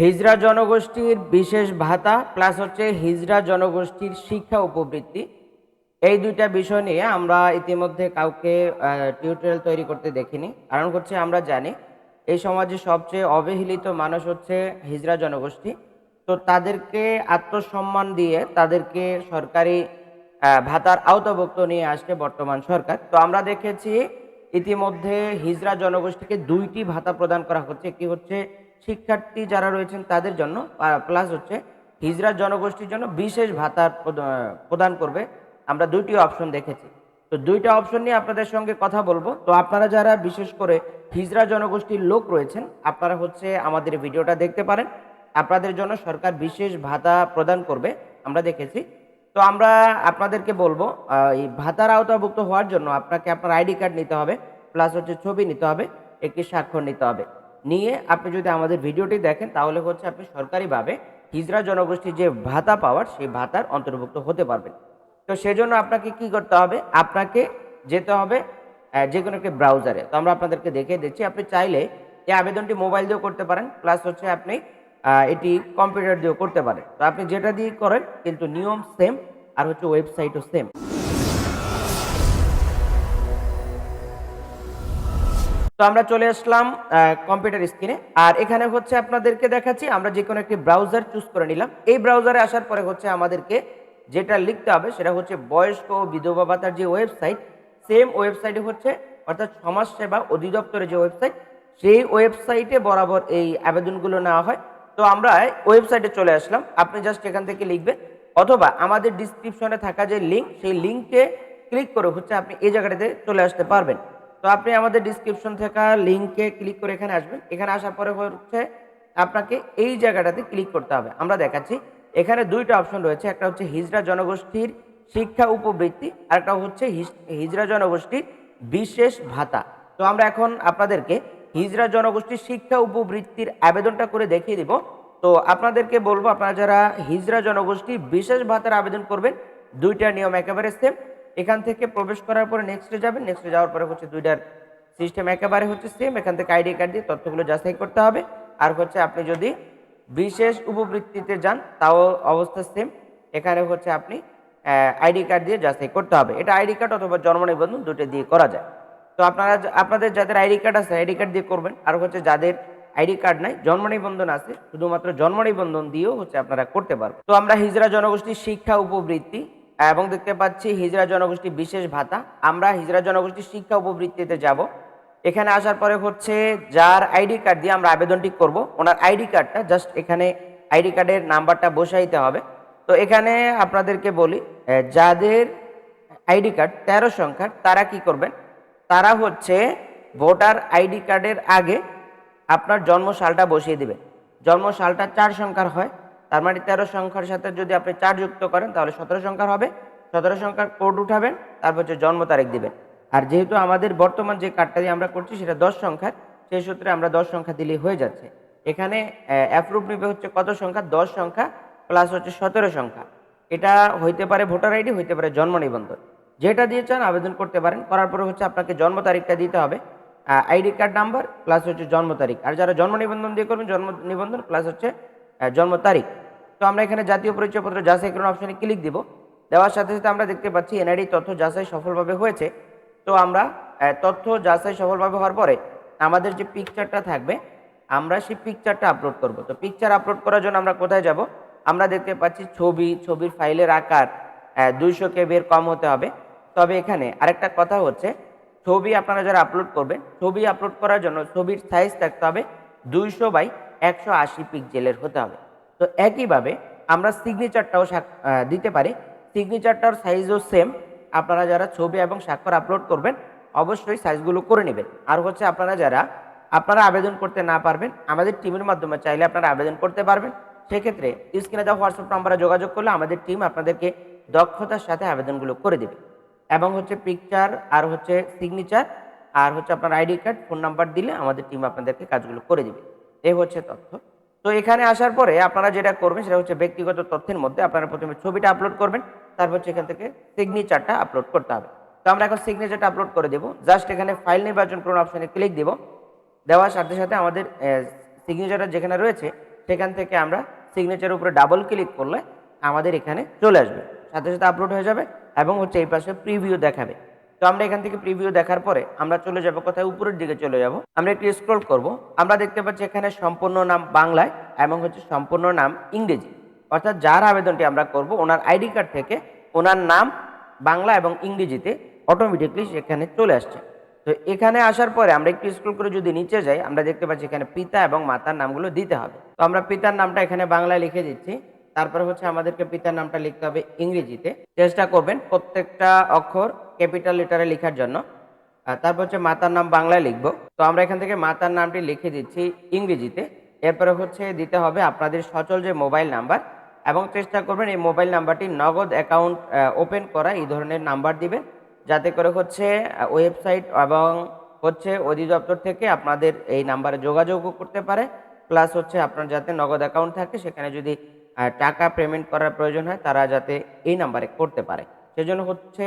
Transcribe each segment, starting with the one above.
হিজড়া জনগোষ্ঠীর বিশেষ ভাতা প্লাস হচ্ছে হিজড়া জনগোষ্ঠীর শিক্ষা উপবৃত্তি। এই দুইটা বিষয় নিয়ে আমরা ইতিমধ্যে কাউকে টিউটোরিয়াল তৈরি করতে দেখিনি। কারণ হচ্ছে আমরা জানি এই সমাজে সবচেয়ে অবহেলিত মানুষ হচ্ছে হিজড়া জনগোষ্ঠী। তো তাদেরকে আত্মসম্মান দিয়ে তাদেরকে সরকারি ভাতার আওতাভুক্ত নিয়ে আসছে বর্তমান সরকার। তো আমরা দেখেছি ইতিমধ্যে হিজড়া জনগোষ্ঠীকে দুইটি ভাতা প্রদান করা হচ্ছে। একটি হচ্ছে শিক্ষার্থী যারা রয়েছেন তাদের জন্য প্লাস হচ্ছে হিজরা জনগোষ্ঠীর জন্য বিশেষ ভাতা প্রদ- প্রদান করবে। আমরা দুইটি অপশন দেখেছি। তো দুইটা অপশন নিয়ে আপনাদের সঙ্গে কথা বলব। তো আপনারা যারা বিশেষ করে হিজড়া জনগোষ্ঠীর লোক রয়েছেন, আপনারা হচ্ছে আমাদের ভিডিওটা দেখতে পারেন। আপনাদের জন্য সরকার বিশেষ ভাতা প্রদান করবে। আমরা দেখেছি তো আমরা আপনাদেরকে বলব এই ভাতার আওতাভুক্ত হওয়ার জন্য আপনাকে আপনার আইডি কার্ড নিতে হবে, প্লাস হচ্ছে ছবি নিতে হবে, একটি স্বাক্ষর নিতে হবে। নিয়ে আপনি যদি আমাদের ভিডিওটি দেখেন, তাহলে হচ্ছে আপনি সরকারিভাবে হিজড়া জনগোষ্ঠীর যে ভাতা পাওয়ার, সেই ভাতার অন্তর্ভুক্ত হতে পারবেন। তো সেজন্য আপনাকে কি করতে হবে, আপনাকে যেতে হবে যে কোনো একটি ব্রাউজারে। তো আমরা আপনাদেরকে দেখিয়ে দিচ্ছি, আপনি চাইলে এই আবেদনটি মোবাইল দিয়েও করতে পারেন, প্লাস হচ্ছে আপনি এটি কম্পিউটার দিয়েও করতে পারে। তো আপনি যেটা দিয়ে করেন, কিন্তু নিয়ম সেম আর হচ্ছে ওয়েবসাইটও সেম তো আমরা চলে আসলাম কম্পিউটার স্ক্রিনে আর এখানে হচ্ছে আপনাদেরকে দেখাচ্ছি, আমরা যে কোনো একটি ব্রাউজার চুজ করে নিলাম। এই ব্রাউজারে আসার পরে হচ্ছে আমাদেরকে যেটা লিখতে হবে, সেটা হচ্ছে বয়স্ক ও বিধবা ভাতার যে ওয়েবসাইট সেম ওয়েবসাইটে হচ্ছে, অর্থাৎ সমাজসেবা অধিদপ্তরের যে ওয়েবসাইট সেই ওয়েবসাইটে বরাবর এই আবেদনগুলো নেওয়া হয়। তো আমরা ওয়েবসাইটে চলে আসলাম। আপনি জাস্ট এখান থেকে লিখবেন, অথবা আমাদের ডিসক্রিপশনে থাকা যে লিঙ্ক সেই লিঙ্কে ক্লিক করে হচ্ছে আপনি এই জায়গাটাতে চলে আসতে পারবেন। তো আপনি আমাদের ডিসক্রিপশন থাকা লিঙ্কে ক্লিক করে এখানে আসবেন। এখানে আসার পরে হচ্ছে আপনাকে এই জায়গাটাতে ক্লিক করতে হবে। আমরা দেখাচ্ছি, এখানে দুইটা অপশন রয়েছে। একটা হচ্ছে হিজড়া জনগোষ্ঠীর শিক্ষা উপবৃত্তি, আর একটা হচ্ছে হিজ- হিজড়া জনগোষ্ঠীর বিশেষ ভাতা। তো আমরা এখন আপনাদেরকে হিজড়া জনগোষ্ঠীর শিক্ষা উপবৃত্তির আবেদনটা করে দেখিয়ে দিব। তো আপনাদেরকে বলব, আপনারা যারা হিজড়া জনগোষ্ঠীর বিশেষ ভাতার আবেদন করবেন, দুইটা নিয়ম একেবারে সেম এখান থেকে প্রবেশ করার পরে নেক্সটে যাবেন নেক্সটে যাওয়ার পরে হচ্ছে দুইটার সিস্টেম একেবারে হচ্ছে সেম এখান থেকে আইডি কার্ড দিয়ে তথ্যগুলো যাচাই করতে হবে। আর হচ্ছে আপনি যদি বিশেষ উপবৃত্তিতে যান, তাও অবস্থা সেম এখানে হচ্ছে আপনি আইডি কার্ড দিয়ে যাচাই করতে হবে। এটা আইডি কার্ড অথবা জন্ম নিবন্ধন দুটো দিয়ে করা যায়। তো আপনারা আপনাদের যাদের আইডি কার্ড আছে, আইডি কার্ড দিয়ে করবেন। আর হচ্ছে যাদের আইডি কার্ড নাই, জন্ম নিবন্ধন আছে, শুধুমাত্র জন্ম নিবন্ধন দিয়েও হচ্ছে আপনারা করতে পারবেন। তো আমরা হিজরা জনগোষ্ঠীর শিক্ষা উপবৃত্তি, এবং দেখতে পাচ্ছি হিজরা জনগোষ্ঠী বিশেষ ভাতা। আমরা হিজরা জনগোষ্ঠীর শিক্ষা উপবৃত্তিতে যাব। এখানে আসার পরে হচ্ছে যার আইডি কার্ড দিয়ে আমরা আবেদনটি করব, ওনার আইডি কার্ডটা জাস্ট এখানে আইডি কার্ডের নাম্বারটা বসাইতে হবে। তো এখানে আপনাদেরকে বলি যাদের আইডি কার্ড তেরো সংখ্যার, তারা কি করবেন? তারা হচ্ছে ভোটার আইডি কার্ডের আগে আপনার জন্ম সালটা বসিয়ে দিবেন জন্ম সালটা চার সংখ্যার হয়, তার মানে তেরো সংখ্যার সাথে যদি আপনি চার যুক্ত করেন, তাহলে সতেরো সংখ্যার হবে। সতেরো সংখ্যার কোড উঠাবেন, তারপর হচ্ছে জন্ম তারিখ দিবেন। আর যেহেতু আমাদের বর্তমান যে কার্ডটা দিয়ে আমরা করছি, সেটা দশ সংখ্যার, সেই সূত্রে আমরা দশ সংখ্যা দিলেই হয়ে যাচ্ছে। এখানে অ্যাপ্রুভ নেবে হচ্ছে কত সংখ্যা? দশ সংখ্যা প্লাস হচ্ছে সতেরো সংখ্যা। এটা হইতে পারে ভোটার আইডি, হইতে পারে জন্ম নিবন্ধন। যেটা দিয়ে চান আবেদন করতে পারেন। করার পরে হচ্ছে আপনাকে জন্ম তারিখটা দিতে হবে আইডি কার্ড নাম্বার, প্লাস হচ্ছে জন্ম তারিখ। আর যারা জন্ম নিবন্ধন দিয়ে করবেন, জন্ম নিবন্ধন, প্লাস হচ্ছে জন্ম তারিখ। তো আমরা এখানে জাতীয় পরিচয়পত্র যাচাই করার অপশনে ক্লিক দিব। দেওয়ার সাথে সাথে আমরা দেখতে পাচ্ছি, এনআইডি তথ্য যাচাই সফলভাবে হয়েছে। তো আমরা তথ্য যাচাই সফলভাবে হওয়ার পরে আমাদের যে পিকচারটা থাকবে, আমরা সেই পিকচারটা আপলোড করব। তো পিকচার আপলোড করার জন্য আমরা কোথায় যাব? আমরা দেখতে পাচ্ছি ছবি, ছবির ফাইলের আকার দুইশো কেবির কম হতে হবে। তবে এখানে আরেকটা কথা হচ্ছে, ছবি আপনারা যারা আপলোড করবেন, ছবি আপলোড করার জন্য ছবির সাইজ থাকতে হবে দুইশো বাই একশো আশি পিক্সেলের হতে হবে। তো একইভাবে আমরা সিগনেচারটাও দিতে পারি। সিগনেচারটার সাইজও সেম আপনারা যারা ছবি এবং স্বাক্ষর আপলোড করবেন, অবশ্যই সাইজগুলো করে নেবেন। আর হচ্ছে আপনারা যারা, আপনারা আবেদন করতে না পারবেন, আমাদের টিমের মাধ্যমে চাইলে আপনারা আবেদন করতে পারবেন। সেক্ষেত্রে স্ক্রিনে দেওয়া হোয়াটসঅ্যাপ নাম্বারে যোগাযোগ করলে আমাদের টিম আপনাদেরকে দক্ষতার সাথে আবেদনগুলো করে দেবে। এবং হচ্ছে পিকচার আর হচ্ছে সিগনেচার আর হচ্ছে আপনার আইডি কার্ড ফোন নাম্বার দিলে আমাদের টিম আপনাদেরকে কাজগুলো করে দিবে। এই হচ্ছে তথ্য। তো এখানে আসার পরে আপনারা যেটা করবেন সেটা হচ্ছে ব্যক্তিগত তথ্যের মধ্যে আপনারা প্রথমে ছবিটা আপলোড করবেন, তারপর হচ্ছে এখান থেকে সিগনেচারটা আপলোড করতে হবে। তো আমরা এখন সিগনেচারটা আপলোড করে দেবো। জাস্ট এখানে ফাইল নির্বাচন করুন অপশানে ক্লিক দেবো। দেওয়ার সাথে সাথে আমাদের সিগনেচারটা যেখানে রয়েছে, সেখান থেকে আমরা সিগনেচারের উপরে ডাবল ক্লিক করলে আমাদের এখানে চলে আসবে। সাথে সাথে আপলোড হয়ে যাবে। এবং হচ্ছে এই পাশে প্রিভিউ দেখাবে। তো আমরা এখান থেকে প্রিভিউ দেখার পরে আমরা চলে যাব কোথায়? উপরের দিকে চলে যাব। আমরা একটু স্ক্রল করব। আমরা দেখতে পাচ্ছি এখানে সম্পূর্ণ নাম বাংলায় এবং হচ্ছে সম্পূর্ণ নাম ইংরেজি। অর্থাৎ যার আবেদনটি আমরা করব, ওনার আইডি কার্ড থেকে ওনার নাম বাংলা এবং ইংরেজিতে অটোমেটিকলি সেখানে চলে আসছে। তো এখানে আসার পরে আমরা একটু স্ক্রল করে যদি নিচে যাই, আমরা দেখতে পাচ্ছি এখানে পিতা এবং মাতার নামগুলো দিতে হবে। তো আমরা পিতার নামটা এখানে বাংলায় লিখে দিচ্ছি। তারপরে হচ্ছে আমাদেরকে পিতার নামটা লিখতে হবে ইংরেজিতে। চেষ্টা করবেন প্রত্যেকটা অক্ষর ক্যাপিটাল লেটারে লেখার জন্য। তারপর হচ্ছে মাতার নাম বাংলায় লিখব। তো আমরা এখান থেকে মাতার নামটি লিখে দিচ্ছি ইংরেজিতে। এরপরে হচ্ছে দিতে হবে আপনাদের সচল যে মোবাইল নাম্বার এবং চেষ্টা করবেন এই মোবাইল নাম্বারটি নগদ অ্যাকাউন্ট ওপেন করা, এই ধরনের নাম্বার দিবেন। যাতে করে হচ্ছে ওয়েবসাইট এবং হচ্ছে অধিদপ্তর থেকে আপনাদের এই নাম্বারে যোগাযোগও করতে পারে। প্লাস হচ্ছে আপনার যাতে নগদ অ্যাকাউন্ট থাকে, সেখানে যদি টাকা পেমেন্ট করার প্রয়োজন হয়, তারা যাতে এই নাম্বারে করতে পারে। সেজন্য হচ্ছে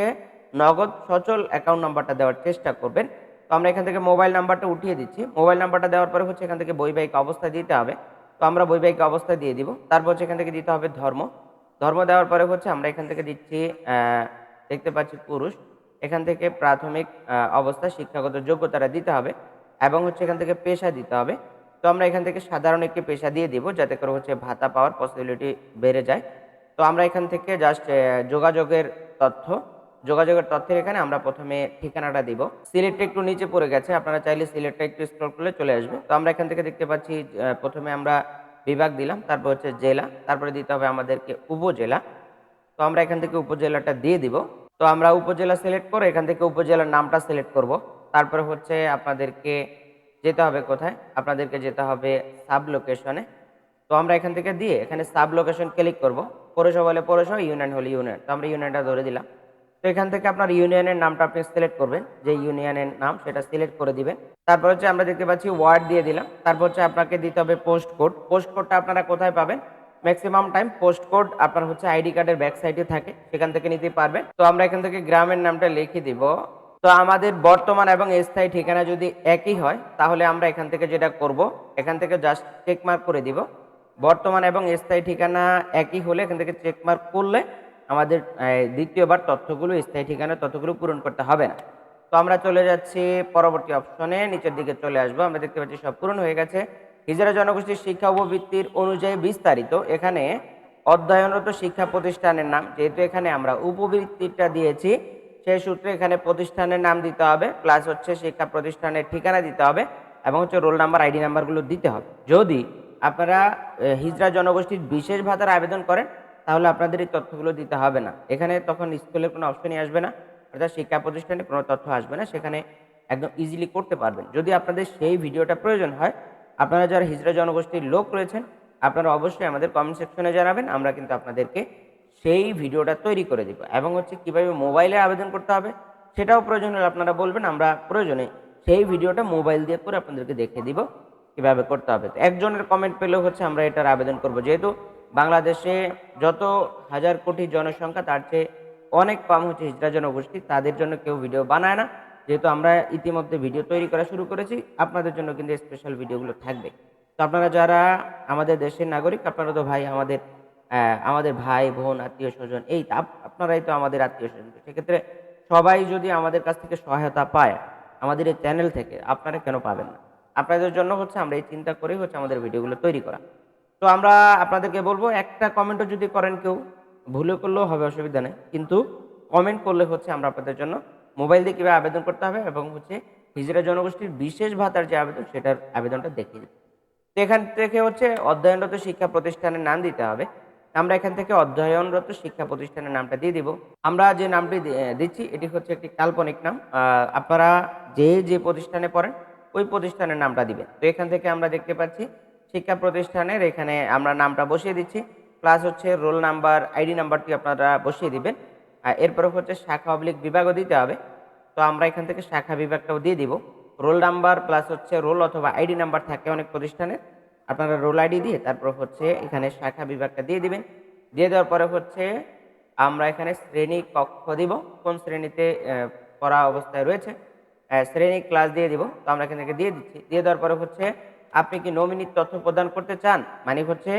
নগদ সচল অ্যাকাউন্ট নাম্বারটা দেওয়ার চেষ্টা করবেন। তো আমরা এখান থেকে মোবাইল নাম্বারটা উঠিয়ে দিচ্ছি। মোবাইল নাম্বারটা দেওয়ার পরে হচ্ছে এখান থেকে বৈবাহিক অবস্থা দিতে হবে। তো আমরা বৈবাহিক অবস্থা দিয়ে দিব। তারপর হচ্ছে এখান থেকে দিতে হবে ধর্ম। ধর্ম দেওয়ার পরে হচ্ছে আমরা এখান থেকে দিচ্ছি দেখতে পাচ্ছি পুরুষ। এখান থেকে প্রাথমিক অবস্থা, শিক্ষাগত যোগ্যতাটা দিতে হবে এবং হচ্ছে এখান থেকে পেশা দিতে হবে। তো আমরা এখান থেকে সাধারণ একটি পেশা দিয়ে দিব, যাতে করে হচ্ছে ভাতা পাওয়ার পসিবিলিটি বেড়ে যায়। তো আমরা এখান থেকে জাস্ট যোগাযোগের তথ্য, যোগাযোগের তথ্যের এখানে আমরা প্রথমে ঠিকানাটা দিব। সিলেটটা একটু নিচে পড়ে গেছে, আপনারা চাইলে সিলেটটা একটু স্ক্রল করলে চলে আসবে। তো আমরা এখান থেকে দেখতে পাচ্ছি প্রথমে আমরা বিভাগ দিলাম, তারপর হচ্ছে জেলা, তারপরে দিতে হবে আমাদেরকে উপজেলা। তো আমরা এখান থেকে উপজেলাটা দিয়ে দিব। তো আমরা উপজেলা সিলেক্ট করে এখান থেকে উপজেলার নামটা সিলেক্ট করব। তারপরে হচ্ছে আপনাদেরকে যেতে হবে কোথায়? আপনাদেরকে যেতে হবে সাব লোকেশনে তো আমরা এখান থেকে দিয়ে এখানে সাব লোকেশন ক্লিক করব। পৌরসভা হলে পৌরসভা ইউনিয়ন হলে ইউনিয়ন তো আমরা ইউনিয়নটা ধরে দিলাম। তো এখান থেকে আপনার ইউনিয়নের নামটা আপনি সিলেক্ট করবেন। যে ইউনিয়নের নাম, সেটা সিলেক্ট করে দিবেন। তারপর হচ্ছে আমরা দেখতে পাচ্ছি ওয়ার্ড দিয়ে দিলাম। তারপর হচ্ছে আপনাকে দিতে হবে পোস্ট কোড পোস্ট কোডটা আপনারা কোথায় পাবেন? ম্যাক্সিমাম টাইম পোস্ট কোড আপনার হচ্ছে আইডি কার্ডের ব্যাক সাইডে থাকে। সেখান থেকে নিতে পারবেন। তো আমরা এখান থেকে গ্রামের নামটা লিখে দিব তো আমাদের বর্তমান এবং স্থায়ী ঠিকানা যদি একই হয়, তাহলে আমরা এখান থেকে যেটা করব, এখান থেকে জাস্ট চেক মার্ক করে দিব। বর্তমান এবং স্থায়ী ঠিকানা একই হলে এখান থেকে চেক মার্ক করলে আমাদের দ্বিতীয়বার তথ্যগুলো, স্থায়ী ঠিকানা তথ্যগুলো পূরণ করতে হবে না। তো আমরা চলে যাচ্ছি পরবর্তী অপশনে নিচের দিকে চলে আসব। আমরা দেখতে পাচ্ছি সব পূরণ হয়ে গেছে। হিজরা জনগোষ্ঠীর শিক্ষা উপবৃত্তির অনুযায়ী বিস্তারিত। এখানে অধ্যয়নরত শিক্ষা প্রতিষ্ঠানের নাম, যেহেতু এখানে আমরা উপবৃত্তিটা দিয়েছি সেই সূত্রে এখানে প্রতিষ্ঠানের নাম দিতে হবে প্লাস হচ্ছে শিক্ষা প্রতিষ্ঠানের ঠিকানা দিতে হবে এবং হচ্ছে রোল নাম্বার আইডি নাম্বারগুলো দিতে হবে। যদি আপনারা হিজরা জনগোষ্ঠীর বিশেষ ভাতার আবেদন করেন, তাহলে আপনাদের এই তথ্যগুলো দিতে হবে না। এখানে তখন স্কুলের কোনো অপশনই আসবে না, অর্থাৎ শিক্ষা প্রতিষ্ঠানে কোনো তথ্য আসবে না, সেখানে একদম ইজিলি করতে পারবেন। যদি আপনাদের সেই ভিডিওটা প্রয়োজন হয়, আপনারা যারা হিজরা জনগোষ্ঠীর লোক রয়েছেন, আপনারা অবশ্যই আমাদের কমেন্ট সেকশনে জানাবেন, আমরা কিন্তু আপনাদেরকে সেই ভিডিওটা তৈরি করে দিব। এবং হচ্ছে কীভাবে মোবাইলে আবেদন করতে হবে, সেটাও প্রয়োজন হলে আপনারা বলবেন, আমরা প্রয়োজনে সেই ভিডিওটা মোবাইল দিয়ে করে আপনাদেরকে দেখিয়ে দিব কীভাবে করতে হবে। একজনের কমেন্ট পেলেও হচ্ছে আমরা এটার আবেদন করব। যেহেতু বাংলাদেশে যত হাজার কোটি জনসংখ্যা, তার চেয়ে অনেক কম হচ্ছে হিজড়া জনগোষ্ঠী, তাদের জন্য কেউ ভিডিও বানায় না। যেহেতু আমরা ইতিমধ্যে ভিডিও তৈরি করা শুরু করেছি, আপনাদের জন্য কিন্তু স্পেশাল ভিডিওগুলো থাকবে। তো আপনারা যারা আমাদের দেশের নাগরিক, আপনারা তো ভাই আমাদের আমাদের ভাই, বোন, আত্মীয় স্বজন, এই আপনারাই তো আমাদের আত্মীয় স্বজন। সেক্ষেত্রে সবাই যদি আমাদের কাছ থেকে সহায়তা পায়, আমাদের এই চ্যানেল থেকে, আপনারা কেন পাবেন না? আপনাদের জন্য হচ্ছে আমরা এই চিন্তা করেই হচ্ছে আমাদের ভিডিওগুলো তৈরি করা। তো আমরা আপনাদেরকে বলব, একটা কমেন্টও যদি করেন কেউ ভুলে করলেও হবে, অসুবিধা নেই। কিন্তু কমেন্ট করলে হচ্ছে আমরা আপনাদের জন্য মোবাইল দিয়ে কীভাবে আবেদন করতে হবে এবং হচ্ছে হিজরা জনগোষ্ঠীর বিশেষ ভাতার যে আবেদন, সেটার আবেদনটা দেখিয়ে দিই তো এখান থেকে হচ্ছে অধ্যয়নরত শিক্ষা প্রতিষ্ঠানের নাম দিতে হবে। আমরা এখান থেকে অধ্যয়নরত শিক্ষা প্রতিষ্ঠানের নামটা দিয়ে দিব। আমরা যে নামটি দিচ্ছি, এটি হচ্ছে একটি কাল্পনিক নাম। আপনারা যে যে প্রতিষ্ঠানে পড়েন, ওই প্রতিষ্ঠানের নামটা দিবেন। তো এখান থেকে আমরা দেখতে পাচ্ছি, শিক্ষা প্রতিষ্ঠানের এখানে আমরা নামটা বসিয়ে দিচ্ছি। প্লাস হচ্ছে রোল নাম্বার, আইডি নাম্বারটি আপনারা বসিয়ে দিবেন। এরপরে হচ্ছে শাখা অবলিক বিভাগও দিতে হবে। তো আমরা এখান থেকে শাখা বিভাগটাও দিয়ে দিব। রোল নাম্বার প্লাস হচ্ছে রোল অথবা আইডি নাম্বার থাকে অনেক প্রতিষ্ঠানের। আপনারা রোল আইডি দিয়ে তারপর হচ্ছে এখানে শাখা বিভাগটা দিয়ে দিবেন। দিয়ে দেওয়ার পরে হচ্ছে আমরা এখানে শ্রেণি কক্ষ দিব, কোন শ্রেণীতে পড়া অবস্থায় রয়েছে শ্রেণি ক্লাস দিয়ে দিব। তো আমরা এখান থেকে দিয়ে দিচ্ছি। দিয়ে দেওয়ার পরে হচ্ছে আপনি কি নমিনির তথ্য প্রদান করতে চান? মানে হচ্ছে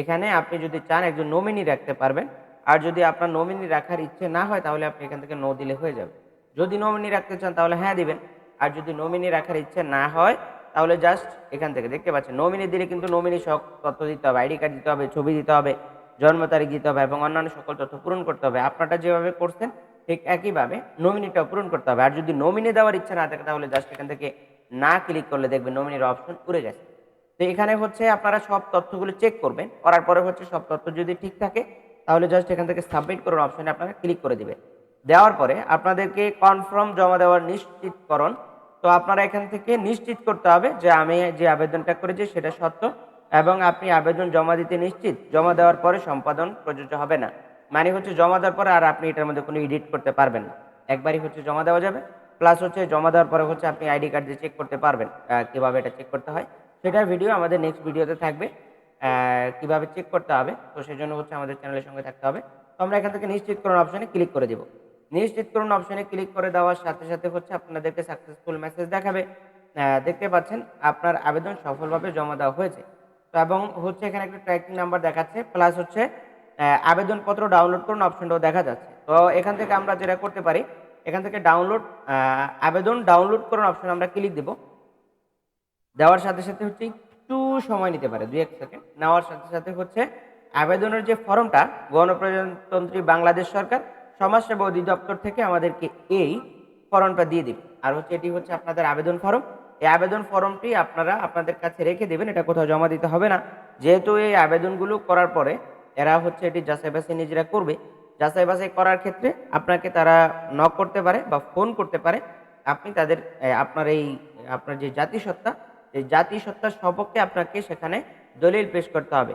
এখানে আপনি যদি চান একজন নমিনি রাখতে পারবেন। আর যদি আপনার নমিনি রাখার ইচ্ছে না হয়, তাহলে আপনি এখান থেকে নো দিলে হয়ে যাবে। যদি নমিনি রাখতে চান, তাহলে হ্যাঁ দিবেন। আর যদি নমিনি রাখার ইচ্ছে না হয় তাহলে জাস্ট এখান থেকে দেখতে পাচ্ছেন নমিনি দিলে কিন্তু নমিনি সব তথ্য দিতে হবে, আইডি কার্ড দিতে হবে, ছবি দিতে হবে, জন্ম তারিখ দিতে হবে এবং অন্যান্য সকল তথ্য পূরণ করতে হবে। আপনারা যেভাবে করছেন, ঠিক একইভাবে নমিনিটাও পূরণ করতে হবে। আর যদি নমিনি দেওয়ার ইচ্ছা না থাকে, তাহলে জাস্ট এখান থেকে না ক্লিক করলে দেখবেন নমিনির অপশন উড়ে গেছে। তো এখানে হচ্ছে আপনারা সব তথ্যগুলো চেক করবেন, করার পরে হচ্ছে সব তথ্য যদি ঠিক থাকে, তাহলে জাস্ট এখান থেকে সাবমিট করার অপশনে আপনারা ক্লিক করে দিবেন। দেওয়ার পরে আপনাদেরকে কনফার্ম জমা দেওয়ার নিশ্চিতকরণ তো আপনারা এখান থেকে নিশ্চিত করতে হবে যে আমি যে আবেদনটা করেছি সেটা সত্য এবং আপনি আবেদন জমা দিতে নিশ্চিত। জমা দেওয়ার পরে সম্পাদন প্রযোজ্য হবে না। মানে হচ্ছে জমা দেওয়ার পরে আর আপনি এটার মধ্যে কোনো এডিট করতে পারবেন না। একবারই হচ্ছে জমা দেওয়া যাবে। প্লাস হচ্ছে জমা দেওয়ার পরে হচ্ছে আপনি আইডি কার্ড দিয়ে চেক করতে পারবেন কীভাবে এটা চেক করতে হয়। সেটার ভিডিও আমাদের নেক্সট ভিডিওতে থাকবে কীভাবে চেক করতে হবে। তো সেই জন্য হচ্ছে আমাদের চ্যানেলের সঙ্গে থাকতে হবে। তো আমরা এখান থেকে নিশ্চিতকরণ অপশানে ক্লিক করে দিব। নিশ্চিতকরণ অপশনে ক্লিক করে দেওয়ার সাথে সাথে হচ্ছে আপনাদেরকে সাকসেসফুল মেসেজ দেখাবে। দেখতে পাচ্ছেন আপনার আবেদন সফলভাবে জমা দেওয়া হয়েছে। তো এবং হচ্ছে এখানে একটা ট্র্যাকিং নাম্বার দেখাচ্ছে প্লাস হচ্ছে আবেদনপত্র ডাউনলোড করুন অপশনটাও দেখা যাচ্ছে। তো এখান থেকে আমরা যেটা করতে পারি, এখান থেকে ডাউনলোড আবেদন ডাউনলোড করুন অপশন আমরা ক্লিক দেব। দেওয়ার সাথে সাথে হচ্ছে একটু সময় নিতে পারে, দুই এক সেকেন্ড নেওয়ার সাথে সাথে হচ্ছে আবেদনের যে ফর্মটা গণপ্রজাতন্ত্রী বাংলাদেশ সরকার সমাজসেবা অধিদপ্তর থেকে আমাদেরকে এই ফর্মটা দিয়ে দিবে। আর হচ্ছে এটি হচ্ছে আপনাদের আবেদন ফর্ম। এই আবেদন ফর্মটি আপনারা আপনাদের কাছে রেখে দেবেন, এটা কোথাও জমা দিতে হবে না। যেহেতু এই আবেদনগুলো করার পরে এরা হচ্ছে এটি যাচাই বাছাই নিজেরা করবে। যাচাই বাছাই করার ক্ষেত্রে আপনাকে তারা নক করতে পারে বা ফোন করতে পারে। আপনি তাদের আপনার এই, আপনার যে জাতিসত্তা, এই জাতিসত্তার সপক্ষে আপনাকে সেখানে দলিল পেশ করতে হবে।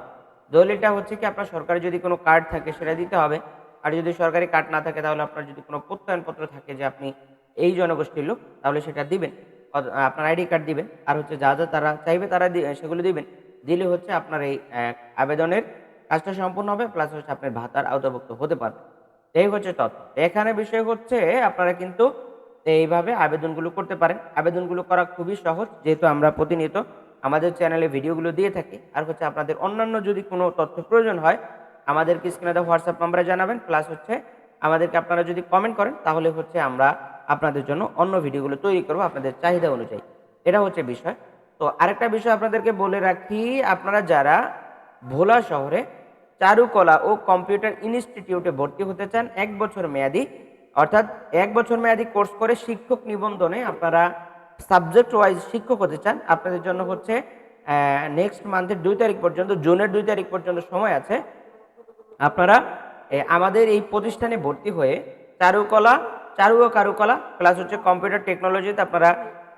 দলিলটা হচ্ছে কি আপনার সরকারি যদি কোনো কার্ড থাকে সেটা দিতে হবে। আর যদি সরকারি কার্ড না থাকে, তাহলে আপনার যদি কোনো প্রত্যয়নপত্র থাকে যে আপনি এই জনগোষ্ঠীর লোক, তাহলে সেটা দিবেন। আপনার আইডি কার্ড দিবেন। আর হচ্ছে যা যা তারা চাইবে তারা সেগুলো দিবেন। দিলে হচ্ছে আপনার এই আবেদনের কাজটা সম্পূর্ণ হবে প্লাস হচ্ছে আপনার ভাতার আওতাভুক্ত হতে পারবে। এই হচ্ছে তথ্য। এখানে বিষয় হচ্ছে, আপনারা কিন্তু এইভাবে আবেদনগুলো করতে পারেন। আবেদনগুলো করা খুবই সহজ, যেহেতু আমরা প্রতিনিয়ত আমাদের চ্যানেলে ভিডিওগুলো দিয়ে থাকি। আর হচ্ছে আপনাদের অন্যান্য যদি কোনো তথ্য প্রয়োজন হয় আমাদেরকে স্ক্রিনে দেওয়া হোয়াটসঅ্যাপ নাম্বারে জানাবেন, প্লাস হচ্ছে আমাদেরকে আপনারা যদি কমেন্ট করেন, তাহলে হচ্ছে আমরা আপনাদের জন্য অন্য ভিডিওগুলো তৈরি করব আপনাদের চাহিদা অনুযায়ী। এটা হচ্ছে বিষয়। তো আরেকটা বিষয় আপনাদেরকে বলে রাখি, আপনারা যারা ভোলা শহরে চারুকলা ও কম্পিউটার ইনস্টিটিউটে ভর্তি হতে চান, এক বছর মেয়াদি, অর্থাৎ এক বছর মেয়াদি কোর্স করে শিক্ষক নিবন্ধনে আপনারা সাবজেক্ট ওয়াইজ শিক্ষক হতে চান, আপনাদের জন্য হচ্ছে নেক্সট মান্থের দুই তারিখ পর্যন্ত, জুনের দুই তারিখ পর্যন্ত সময় আছে। আপনারা আমাদের এই প্রতিষ্ঠানে ভর্তি হয়ে চারুকলা, চারু ও কারুকলা প্লাস হচ্ছে কম্পিউটার টেকনোলজিতে আপনারা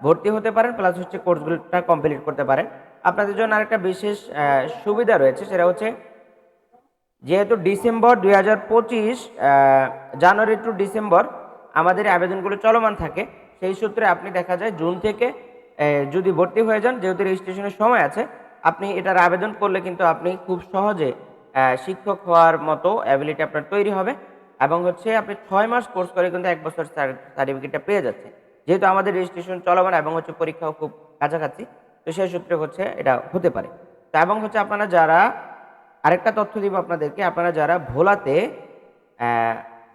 ভর্তি হতে পারেন প্লাস হচ্ছে কোর্সগুলোটা কমপ্লিট করতে পারেন। আপনাদের জন্য আরেকটা বিশেষ সুবিধা রয়েছে, সেটা হচ্ছে যেহেতু ডিসেম্বর দুই হাজার পঁচিশ জানুয়ারি টু ডিসেম্বর আমাদের আবেদনগুলো চলমান থাকে, সেই সূত্রে আপনি দেখা যায় জুন থেকে যদি ভর্তি হয়ে যান, যেহেতু রেজিস্ট্রেশনের সময় আছে, আপনি এটার আবেদন করলে কিন্তু আপনি খুব সহজে শিক্ষক হওয়ার মতো অ্যাবিলিটি আপনার তৈরি হবে এবং হচ্ছে আপনি ছয় মাস কোর্স করে কিন্তু এক বছর সার্টিফিকেটটা পেয়ে যাচ্ছে যেহেতু আমাদের রেজিস্ট্রেশন চলমান এবং হচ্ছে পরীক্ষাও খুব কাছাকাছি, তো সেই সূত্রে হচ্ছে এটা হতে পারে। তো এবং হচ্ছে আপনারা যারা, আরেকটা তথ্য দিব আপনাদেরকে, আপনারা যারা ভোলাতে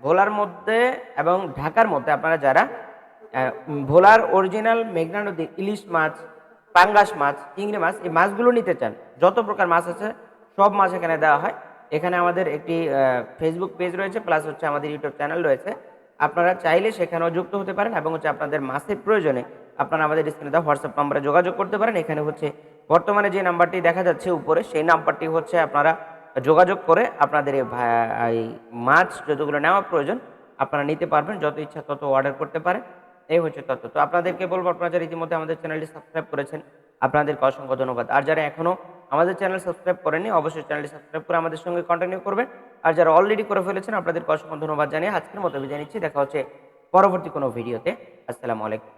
ভোলার মধ্যে এবং ঢাকার মধ্যে আপনারা যারা ভোলার অরিজিনাল মেঘনা নদীর ইলিশ মাছ, পাঙ্গাস মাছ, চিংড়ি মাছ, এই মাছগুলো নিতে চান, যত প্রকার মাছ আছে সব মাছ এখানে দেওয়া হয়। এখানে আমাদের একটি ফেসবুক পেজ রয়েছে প্লাস হচ্ছে আমাদের ইউটিউব চ্যানেল রয়েছে। আপনারা চাইলে সেখানেও যুক্ত হতে পারেন এবং হচ্ছে আপনাদের মাছের প্রয়োজনে আপনারা আমাদের স্ক্রিনে দেওয়া হোয়াটসঅ্যাপ নাম্বারে যোগাযোগ করতে পারেন। এখানে হচ্ছে বর্তমানে যে নাম্বারটি দেখা যাচ্ছে উপরে, সেই নাম্বারটি হচ্ছে আপনারা যোগাযোগ করে আপনাদের এই মাছ যতগুলো নেওয়া প্রয়োজন আপনারা নিতে পারবেন, যত ইচ্ছা তত অর্ডার করতে পারেন। এই হচ্ছে তত তো আপনাদেরকে বলব, আপনারা যারা ইতিমধ্যে আমাদের চ্যানেলটি সাবস্ক্রাইব করেছেন, আপনাদেরকে অসংখ্য ধন্যবাদ। আর যারা এখনও আমাদের চ্যানেল সাবস্ক্রাইব করেনি অবশ্যই চ্যানেলটি সাবস্ক্রাইব করে আমাদের সঙ্গে কন্টিনিউ করবেন। আর যারা অলরেডি করে ফেলেছেন, আপনাদেরকে অসংখ্য ধন্যবাদ জানিয়ে আজকের মতো বিদায় নিচ্ছি। দেখা হচ্ছে পরবর্তী কোনো ভিডিওতে। আসসালামু আলাইকুম।